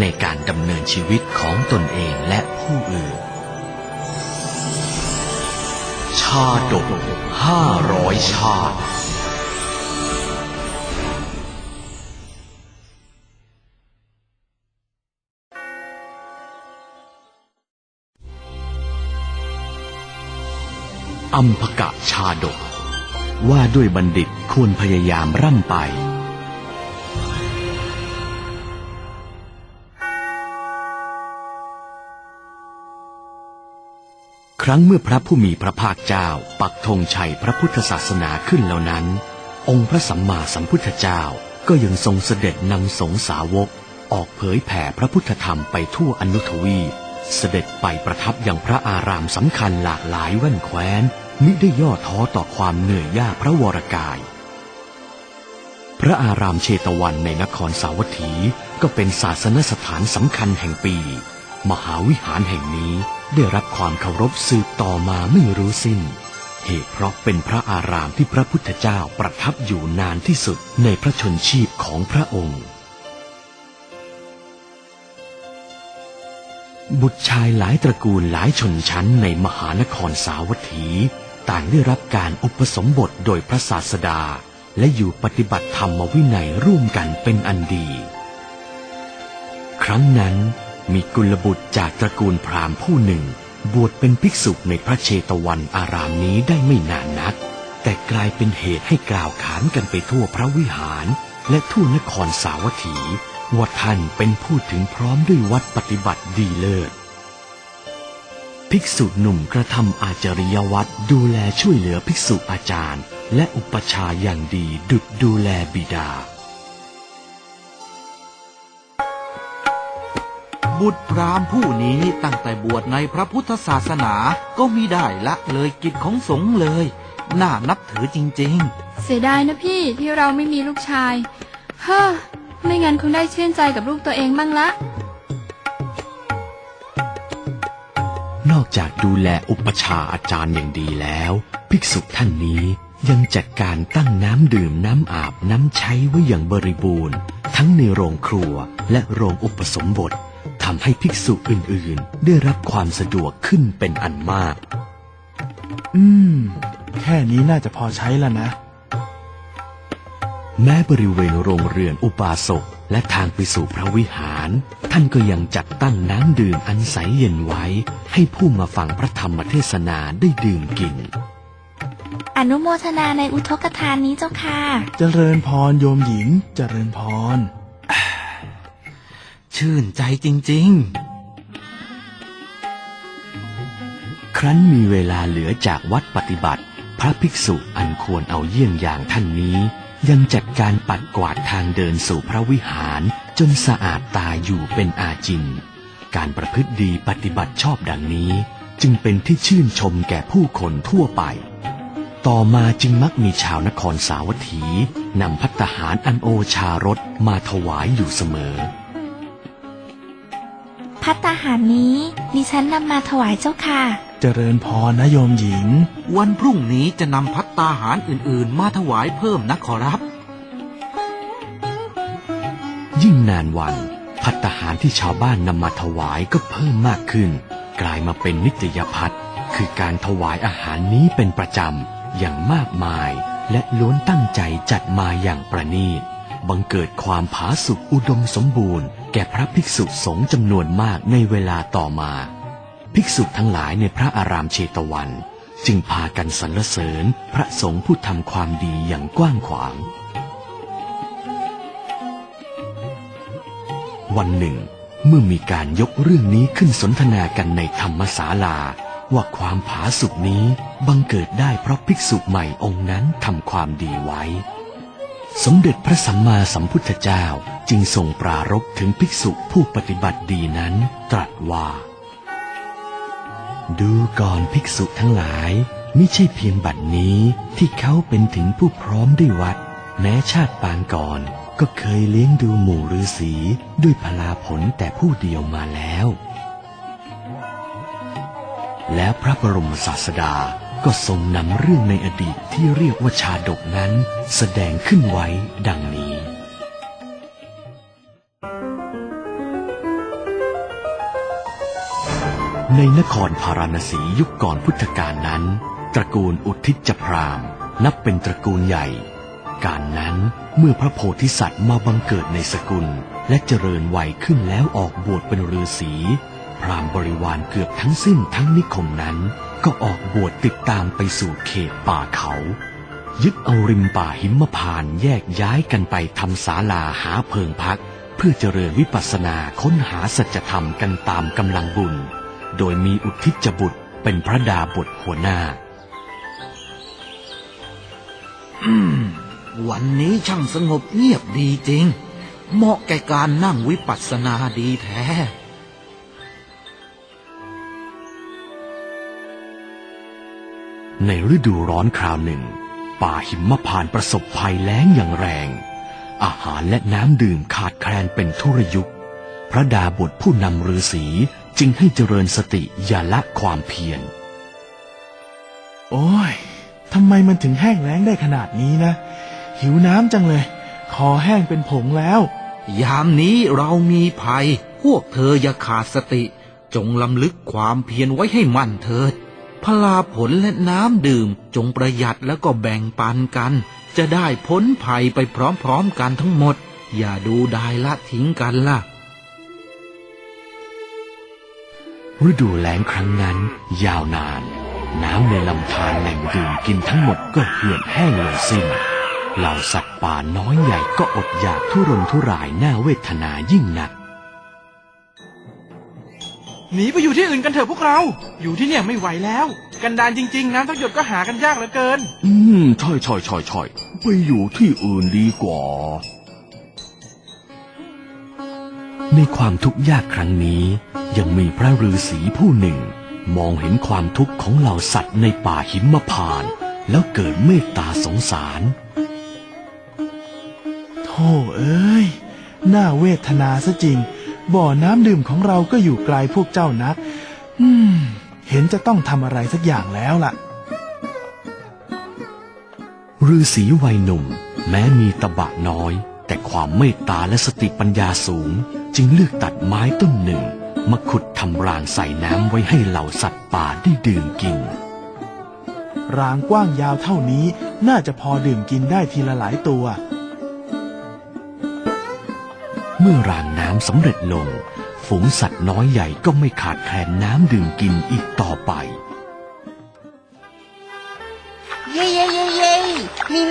ในการดำเนินชีวิตของตนเองและผู้อื่น ชาดกห้าร้อยชาติอัมพกะชาดก ว่าด้วยบัณฑิตควรพยายามร่ำไป ครั้งเมื่อพระผู้มีพระภาคเจ้า ปักธงชัยพระพุทธศาสนาขึ้นแล้วนั้น องค์พระสัมมาสัมพุทธเจ้าก็ยังทรงเสด็จนำสงสาวก ออกเผยแผ่พระพุทธธรรมไปทั่วอนุทวีปเสด็จไปประทับอยังพระอารามสำคัญหลากหลายแว่นแคว้น มิได้ย่อท้อต่อความเหนื่อยยากพระวรกาย พระอารามเชตวันในนครสาวัตถีก็เป็นศาสนสถานสำคัญแห่งปี มหาวิหารแห่งนี้ ได้รับความเคารพสืบต่อมาไม่รู้สิ้น เหตุเพราะเป็นพระอารามที่พระพุทธเจ้าประทับอยู่นานที่สุดในพระชนชีพของพระองค์ บุตรชายหลายตระกูลหลายชนชั้นในมหานครสาวัตถี ต่างได้รับการอุปสมบทโดยพระศาสดา และอยู่ปฏิบัติธรรมวินัยร่วมกันเป็นอันดี ครั้งนั้น มีกุลบุตรจากตระกูลพราหมณ์ผู้หนึ่ง บวชเป็นภิกษุในพระเชตวันอารามนี้ได้ไม่นานนัก แต่กลายเป็นเหตุให้กล่าวขานกันไปทั่วพระวิหาร และทั่วนครสาวัตถีว่าท่านเป็นผู้ถึงพร้อมด้วยวัดปฏิบัติดีเลิศภิกษุหนุ่มกระทำอาจริยวัตรดูแลช่วยเหลือภิกษุอาจารย์ และอุปชาย์อย่างดีดุจดูแลบิดา บุตรพราหมณ์ผู้นี้ตั้งแต่บวชในพระพุทธศาสนาก็มิได้ละเลยกิจของสงฆ์เลย น่านับถือจริงเสียดายนะพี่ที่เราไม่มีลูกชาย เฮ้อ ไม่งั้นคงได้ชื่นใจกับลูกตัวเองบ้างละ นอกจากดูแลอุปชฌาย์อาจารย์อย่างดีแล้ว ภิกษุท่านนี้ยังจัดการตั้งน้ำดื่มน้ำอาบน้ำใช้ไว้อย่างบริบูรณ์ ทั้งในโรงครัวและโรงอุปสมบท ทำให้ภิกษุอื่นๆ ได้รับความสะดวกขึ้นเป็นอันมาก อืม แค่นี้น่าจะพอใช้แล้วนะ แม้บริเวณโรงเรือนอุบาสกและทางไปสู่พระวิหาร ท่านก็ยังจัดตั้งน้ำดื่มอันใสเย็นไว้ ให้ผู้มาฟังพระธรรมเทศนาได้ดื่มกิน อนุโมทนาในอุทกทานนี้เจ้าค่ะ เจริญพรโยมหญิง เจริญพรๆ ชื่นใจจริง ๆ ครั้นมีเวลาเหลือจากวัดปฏิบัติ พระภิกษุอันควรเอาเยี่ยงอย่างท่านนี้ ยังจัดการปัดกวาดทางเดินสู่พระวิหารจนสะอาดตาอยู่เป็นอาจิน การประพฤติดีปฏิบัติชอบดังนี้ จึงเป็นที่ชื่นชมแก่ผู้คนทั่วไปต่อมาจึงมักมีชาวนครสาวัตถีนำพัตหารอันโอชารสมาถวายอยู่เสมอ พัตตาหารนี้ ดิฉันนำมาถวายเจ้าค่ะ เจริญพรนะโยมหญิงๆวันพรุ่งนี้จะนำพัตตาหารอื่นๆ มาถวายเพิ่มนะขอรับ ยิ่งนานวัน พัตตาหารที่ชาวบ้านนำมาถวายก็เพิ่มมากขึ้น กลายมาเป็นนิตยพัฒน์คือการถวายอาหารนี้เป็นประจำอย่างมากมาย และล้วนตั้งใจจัดมาอย่างประณีตบังเกิดความผาสุกอุดมสมบูรณ์ แก่พระภิกษุสงฆ์จำนวนมากในเวลาต่อมา ภิกษุทั้งหลายในพระอารามเชตวัน จึงพากันสรรเสริญพระสงฆ์ผู้ทำความดีอย่างกว้างขวาง วันหนึ่ง เมื่อมีการยกเรื่องนี้ขึ้นสนทนากันในธรรมศาลาว่าความผาสุกนี้บังเกิดได้เพราะภิกษุใหม่องค์นั้นทำความดีไว้ สมเด็จพระสัมมาสัมพุทธเจ้าจึงทรงปรารภถึงภิกษุผู้ปฏิบัติดีนั้นตรัสว่า ดูก่อนภิกษุทั้งหลายไม่ใช่เพียงบัดนี้ที่เขาเป็นถึงผู้พร้อมด้วยวัด แม้ชาติปางก่อนก็เคยเลี้ยงดูหมู่ฤาษีด้วยพลาผลแต่ผู้เดียวมาแล้ว แล้วพระบรมศาสดา ก็ทรงนำเรื่องในอดีตที่เรียกว่าชาดกนั้น แสดงขึ้นไว้ดังนี้ ในนครพาราณสียุคก่อนพุทธกาลนั้น ตระกูลอุทิจพรามนับเป็นตระกูลใหญ่ การนั้นเมื่อพระโพธิสัตว์มาบังเกิดในสกุล และเจริญวัยขึ้นแล้วออกบวชเป็นฤาษี พราหมณ์บริวารเกือบทั้งสิ้นทั้งนิคมนั้น ก็ออกบวชติดตามไปสู่เขตป่าเขา ยึดเอาริมป่าหิมพานแยกย้ายกันไปทำศาลาหาเพิงพัก เพื่อเจริญวิปัสสนาค้นหาสัจธรรมกันตามกำลังบุญ โดยมีอุทิจบุตรเป็นพระดาบทหัวหน้าวันนี้ช่างสงบเงียบดีจริง เหมาะแก่การนั่งวิปัสสนาดีแท้ ในฤดูร้อนคราวหนึ่ง ป่าหิมพานต์ประสบภัยแล้งอย่างแรง อาหารและน้ำดื่มขาดแคลนเป็นทุรยุค พระดาบทผู้นำฤาษีจึงให้เจริญสติอย่าละความเพียร โอ้ยทำไมมันถึงแห้งแล้งได้ขนาดนี้นะ หิวน้ำจังเลย คอแห้งเป็นผงแล้ว ยามนี้เรามีภัย พวกเธออย่าขาดสติ จงลำลึกความเพียรไว้ให้มั่นเถิด พลาผลและน้ำดื่มจงประหยัดแล้วก็แบ่งปันกัน จะได้พ้นภัยไปพร้อมๆกันทั้งหมด อย่าดูดายละทิ้งกันล่ะ ฤดูแล้งครั้งนั้น ยาวนาน น้ำในลำธารแหล่งดื่มกินทั้งหมดก็เหือดแห้งลยสิ้นเหล่าสัตว์ป่าน้อยใหญ่ก็อดอยากทุรนทุรายน่าเวทนายิ่งหนัก หนีไปอยู่ที่อื่นกันเถอะพวกเรา อยู่ที่เนี่ยไม่ไหวแล้ว กันดานจริง ๆ น้ำทั้งหยดก็หากันยากเหลือเกิน อืมใช่ใช่ใช่ใช่ไปอยู่ที่อื่นดีกว่า ในความทุกข์ยากครั้งนี้ ยังมีพระฤาษีผู้หนึ่ง มองเห็นความทุกข์ของเหล่าสัตว์ในป่าหิมพานต์แล้วเกิดเมตตาสงสาร โธ่เอ้ย น่าเวทนาซะจริง บ่อน้ำดื่มของเราก็อยู่ไกลพวกเจ้านัก อืม เห็นจะต้องทำอะไรสักอย่างแล้วล่ะฤาษีวัยหนุ่ม แม้มีตะบะน้อย แต่ความเมตตาและสติปัญญาสูง จึงเลือกตัดไม้ต้นหนึ่ง มาขุดทำรางใส่น้ำไว้ให้เหล่าสัตว์ป่าได้ดื่มกิน รางกว้างยาวเท่านี้น่าจะพอดื่มกินได้ทีละหลายตัว เมื่อรางน้ำสำเร็จลง ฝูงสัตว์น้อยใหญ่ก็ไม่ขาดแคลนน้ำดื่มกินอีกต่อไป